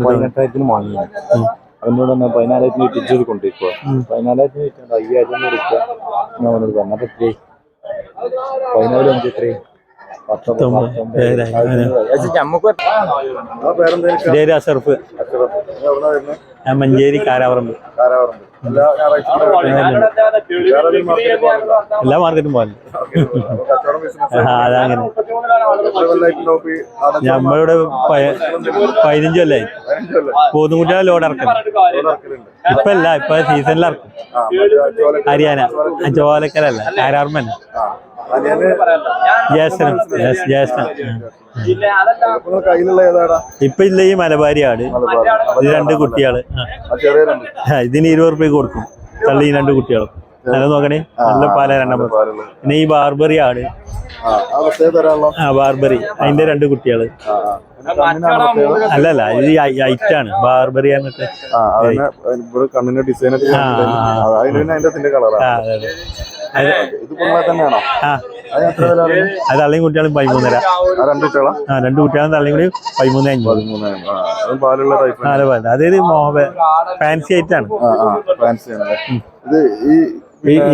പതിനെട്ടായിരത്തിന് വാങ്ങി അവനോട് തന്നെ പതിനാലായിരത്തിന് തിരിച്ചത് കൊണ്ടിരിക്കുക പതിനാലായിരത്തിന് വെച്ചാൽ അയ്യായിരത്തിന് റുപ്യ ഞാൻ അവനോട് പറഞ്ഞു അപ്പൊ എത്രയായി പതിനാല് അഞ്ച് അഷറഫ് ഞാൻ മഞ്ചേരി കാരാവറമ്പ്. എല്ലാ മാർക്കറ്റും പോകാൻ അതങ്ങനെ നമ്മളിവിടെ പയ- പതിനഞ്ച് കൊല്ലായി. പോത്തുംകുട്ടികളെ ലോഡ് ഇറക്കണം ഇപ്പൊ അല്ല ഇപ്പൊ സീസണിലിറക്കും ഹരിയാന. ചോലക്കരല്ല കാരാർമ്മൻ ജ്യേഷ്ഠനും ജ്യേഷ്ഠൻ ഇപ്പൊ ഇല്ല ഈ മലബാരിയാണ്. ഇത് രണ്ട് കുട്ടികൾ. ആ. ആ. ചെറിയ രണ്ട്. ആ, ഇതിന് ഇരുപത് റുപ്യ കൊടുക്കും. തള്ളി ഈ രണ്ട് കുട്ടികളും. നല്ല നോക്കണേ. നല്ല പാല രണ്ടാമത് പിന്നെ ഈ ബാർബറി ആണ് ആ ബാർബറി. അതിന്റെ രണ്ട് കുട്ടികൾ. അല്ലല്ല ഇത് ഐറ്റ് ആണ് ബാർബറി എന്നിട്ട് കണ്ണിന്റെ ഡിസൈൻ അതെ തള്ളിയും കുട്ടികളും പതിമൂന്നര. ആ രണ്ട് കുട്ടികളാ? ആ രണ്ട് കുട്ടികളും തള്ളിയും കൂടി പതിമൂന്ന് അഞ്ച് അതായത് ഫാൻസി ഐറ്റം ആണ്. ആ ആ ഫാൻസി ആണ് ഇത്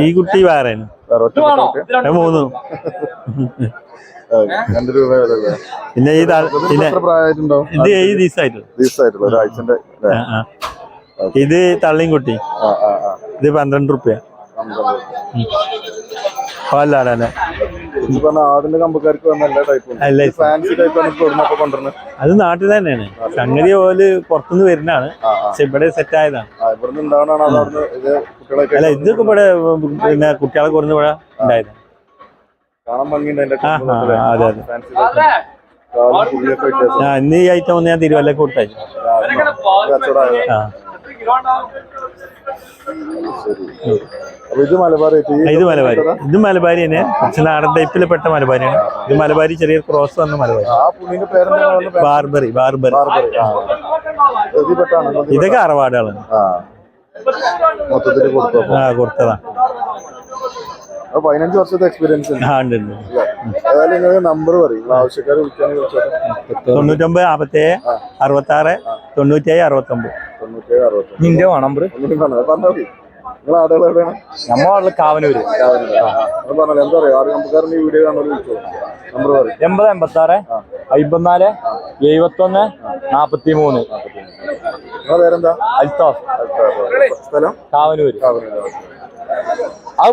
ഈ കുട്ടി വേറെയാണ്. വേറെ രണ്ട് രൂപ പിന്നെ ഈ പിന്നെ ഇത് ഈ ദിവസമായിട്ടുള്ളൂ. ഇത് തള്ളിയും കുട്ടി. ഇത് പന്ത്രണ്ട് റുപ്യ. ആടിന്റെ കമ്പക്കാർക്ക് ടൈപ്പും ഫാൻസി ടൈപ്പാണ് കൊടുന്നൊക്കെ കൊണ്ടുവരുന്നത് അത് നാട്ടിൽ തന്നെയാണ്. സംഗതി പോലെ പുറത്തുനിന്ന് വരുന്നതാണ്. പക്ഷെ ഇവിടെ സെറ്റ് ആയതാണ്. അല്ല ഇതൊക്കെ ഇവിടെ പിന്നെ കുട്ടികളെ കൊടുന്ന് ഇവിടെ ഉണ്ടായത്. അതെ, അതെ. ഇന്ന് ഈ ഐറ്റം ഒന്ന് ഞാൻ തിരുവല്ലക്ക് കൊടുത്തയച്ചു. ഇത് മലബാർ ആ, ഇത് മലബാരി. ഇത് മലബാരി തന്നെ. കുറച്ച് നാടൻ ടൈപ്പിൽ പെട്ട മലബാരിയാണ്. ഇത് മലബാരി ചെറിയ ക്രോസ് വന്ന മലബാരി. Barbary Barbary. ഇതൊക്കെ അറവാടുകളാണ്. മൊത്തത്തിൽ ആ കൊടുത്തതാ. അപ്പൊ പതിനഞ്ച് വർഷത്തെ എക്സ്പീരിയൻസ് ഉണ്ട്. ഏതായാലും നിങ്ങൾ നമ്പർ പറയും. ആവശ്യക്കാരെ വിളിക്കാൻ തൊണ്ണൂറ്റൊമ്പത് നാപ്പത്തേഴ് അറുപത്തി ആറ് തൊണ്ണൂറ്റേഴ് അറുപത്തൊമ്പത്. തൊണ്ണൂറ്റേഴ് അറുപത്തി നിന്റെ നമ്പർ ആടുകൾ എവിടെയാണ്? നമ്മളെ കാവനൂര്. എന്താ പറയാ ആറ് കമ്പക്കാരൻ ഈ വീഡിയോ വിളിച്ചോ? നമ്പർ പറയും. എൺപത് എൺപത്തി ആറ് അമ്പത്തിനാല് എഴുപത്തി ഒന്ന് നാപ്പത്തി മൂന്ന് നിങ്ങളെ പേരെന്താ? അൽത്താഫ്. സ്ഥലം? കാവനൂര്. കാവനൂര്. അത്